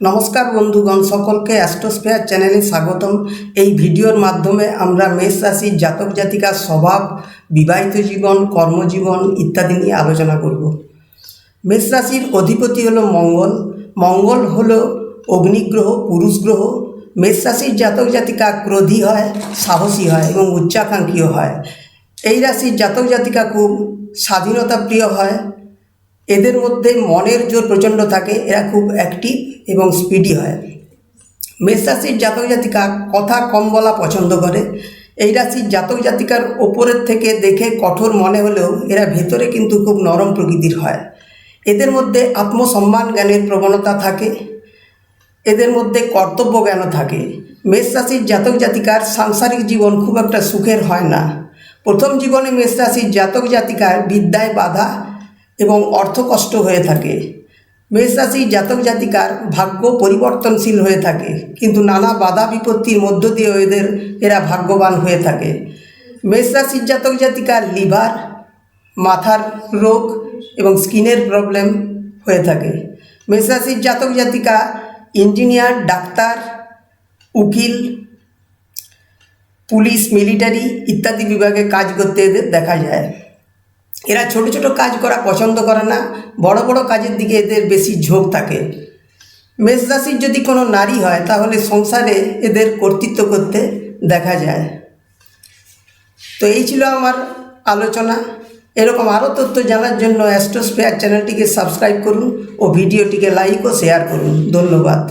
নমস্কার বন্ধুগণ, সকলকে অ্যাস্ট্রোস্ফেয়ার চ্যানেলে স্বাগতম। এই ভিডিওর মাধ্যমে আমরা মেষ রাশির জাতক জাতিকার স্বভাব, বিবাহিত জীবন, কর্মজীবন ইত্যাদি নিয়ে আলোচনা করব। মেষ রাশির অধিপতি হলো মঙ্গল। মঙ্গল হলো অগ্নিগ্রহ, পুরুষ গ্রহ। মেষ রাশির জাতক জাতিকা ক্রোধী হয়, সাহসী হয় এবং উচ্চাকাঙ্ক্ষীও হয়। এই রাশির জাতক জাতিকা খুব স্বাধীনতা প্রিয় হয়। এদের মধ্যে মনের জোর প্রচণ্ড থাকে, এরা খুব অ্যাক্টিভ এবং স্পিডি হয়। মেষ রাশির জাতক জাতিকা কথা কম বলা পছন্দ করে। এই রাশির জাতক জাতিকার ওপরের থেকে দেখে কঠোর মনে হলেও এরা ভেতরে কিন্তু খুব নরম প্রকৃতির হয়। এদের মধ্যে আত্মসম্মান জ্ঞানের প্রবণতা থাকে। এদের মধ্যে কর্তব্য জ্ঞানও থাকে। মেষ রাশির জাতক জাতিকার সাংসারিক জীবন খুব একটা সুখের হয় না। প্রথম জীবনে মেষ রাশির জাতক জাতিকার বিদ্যায় বাধা এবং অর্থকষ্ট হয়ে থাকে। মেষ রাশির জাতক জাতিকার ভাগ্য পরিবর্তনশীল হয়ে থাকে, কিন্তু নানা বাধা বিপত্তির মধ্য দিয়ে এদের, এরা ভাগ্যবান হয়ে থাকে। মেষ রাশির জাতক জাতিকার লিভার, মাথার রোগ এবং স্কিনের প্রবলেম হয়ে থাকে। মেষ রাশির জাতক জাতিকা ইঞ্জিনিয়ার, ডাক্তার, উকিল, পুলিশ, মিলিটারি ইত্যাদি বিভাগে কাজ করতে এদের দেখা যায়। এরা ছোট ছোট কাজ করা পছন্দ করে না, বড় বড় কাজের দিকে এদের বেশি ঝোঁক থাকে। মেষ রাশির যদি কোনো নারী হয়, তাহলে সংসারে এদের কর্তৃত্ব করতে দেখা যায়। তো এই ছিল আমার আলোচনা। এরকম আরও তথ্য জানার জন্য অ্যাস্ট্রোস্ফেয়ার চ্যানেলটিকে সাবস্ক্রাইব করুন ও ভিডিওটিকে লাইক ও শেয়ার করুন। ধন্যবাদ।